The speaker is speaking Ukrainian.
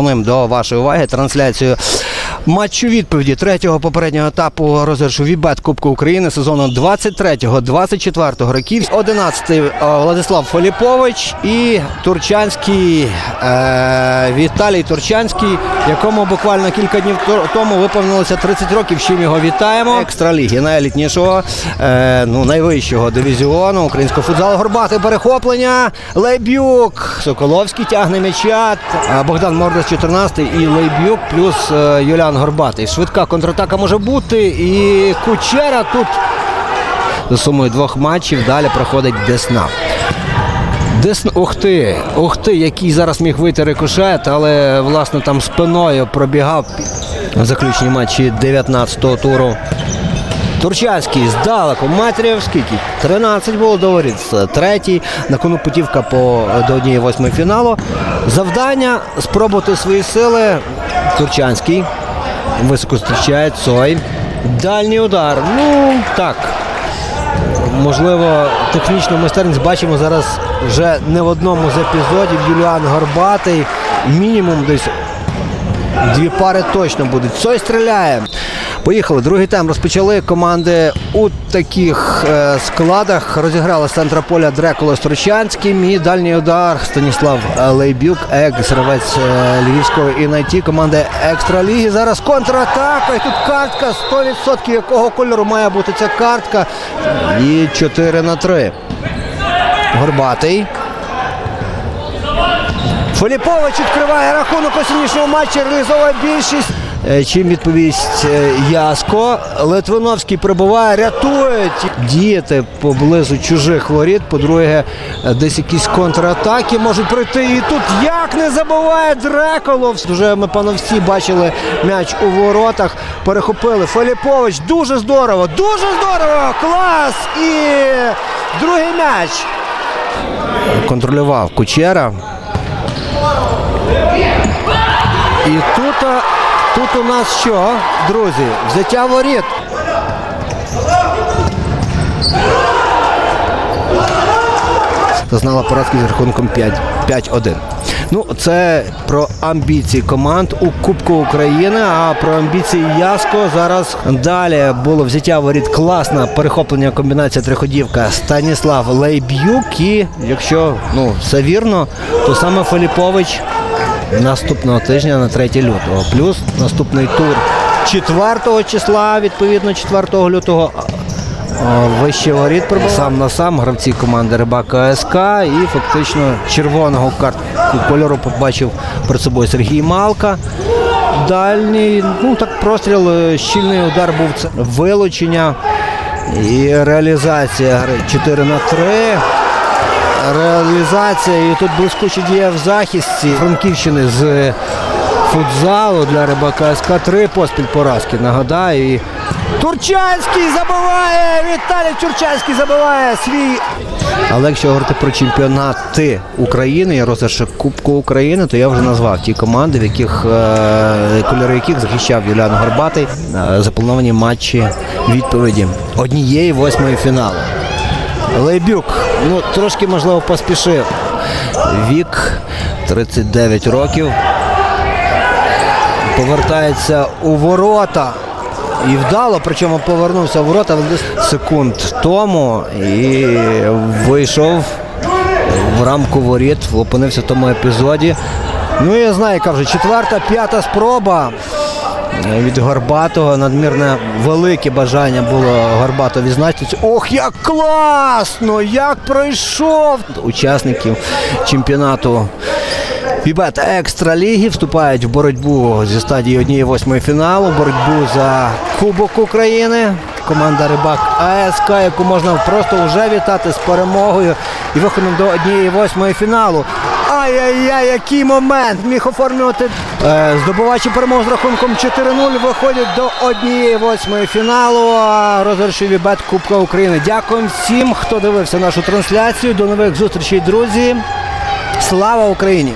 Пропонуємо до вашої уваги трансляцію матчу відповіді третього попереднього етапу розіграшу Вібет Кубку України сезону 23-24 років. 11-й е, Владислав Фоліпович і Турчанський е, Віталій Турчанський, якому буквально кілька днів тому виповнилося 30 років. Чим його вітаємо. Екстраліги найелітнішого, е, ну найвищого дивізіону українського футзалу. Горбати перехоплення. Лейбюк. Соколовський тягне м'яча. Е, Богдан Мордас 14 і Лейбюк плюс е, Юліан Горбатий. Швидка контратака може бути. І Кучера тут за сумою двох матчів далі проходить Десна. Десн... Ух ти, ух ти, який зараз міг вийти рикошет, але власне там спиною пробігав в заключній матчі 19-го туру. Турчанський здалеку метрів скільки? 13 було до Третій. На кону путівка по до однієї восьмої фіналу. Завдання спробувати свої сили. Турчанський. Високо зустрічає Цой. Дальній удар. Ну так. Можливо, технічну майстерність бачимо зараз вже не в одному з епізодів. Юліан Горбатий. Мінімум десь Дві пари точно будуть. Цой стріляє. Поїхали. Другий тайм розпочали команди у таких е, складах. Розіграли з центра поля Дрекула з Трощанським і дальній удар Станіслав Лейбюк, екс-гравець е, Львівської інайті команди Екстраліги. Зараз контратака. І тут картка 100% якого кольору має бути ця картка. І 4 на 3. Горбатий. Филіпович відкриває рахунок у сьогоднішнього матчі, реалізовує більшість. Е, Чим відповість е, Яско. Литвиновський прибуває, рятує діяти поблизу чужих воріт. По-друге, е, десь якісь контратаки можуть прийти. І тут як не забуває Дреколов. Дуже ми певно всі бачили м'яч у воротах. Перехопили. Филіпович дуже здорово, дуже здорово! Клас! І другий м'яч. Контролював Кучера. І тут, а, тут у нас що, друзі? Взяття воріт. Зазнала поразки з рахунком 5 5-1. Ну, це про амбіції команд у Кубку України. А про амбіції Яско зараз далі було взяття воріт класна перехоплення комбінація триходівка Станіслав Лейб'юк. І якщо ну, все вірно, то саме Филіпович наступного тижня на 3 лютого. Плюс наступний тур 4 числа, відповідно, 4 лютого. Вище воріт прибув. сам на сам гравці команди Рибака СК і фактично червоного картку кольору побачив перед собою Сергій Малка. Дальній, ну так простріл, е, щільний удар був це вилучення і реалізація гри 4 на 3 реалізація і тут блискуча дія в захисті Франківщини з футзалу для рибака СК. Три поспіль поразки. Нагадаю. І Турчанський забиває! Віталій Турчанський забиває свій. Але якщо говорити про чемпіонати України і розіграш Кубку України, то я вже назвав ті команди, в яких е, кольори яких захищав Юліан Горбатий. Е, заплановані матчі відповіді однієї восьмої фіналу. Лейбюк, ну трошки можливо поспішив. Вік 39 років. Повертається у ворота. І вдало, причому повернувся в ворота секунд тому і вийшов в рамку воріт, опинився в тому епізоді. Ну я знаю, яка вже четверта, п'ята спроба від Горбатого. Надмірне велике бажання було Горбатого відзначитися. Ох, як класно! Як пройшов! Учасників чемпіонату Вібет Екстра вступають в боротьбу зі стадії 1-8 фіналу, боротьбу за Кубок України. Команда Рибак АСК, яку можна просто вже вітати з перемогою і виходом до 1-8 фіналу. Ай-яй-яй, який момент! Міг оформлювати е, здобувачі перемог з рахунком 4-0 виходять до 1-8 фіналу Розвершив бет Кубка України. Дякуємо всім, хто дивився нашу трансляцію. До нових зустрічей, друзі. Слава Україні!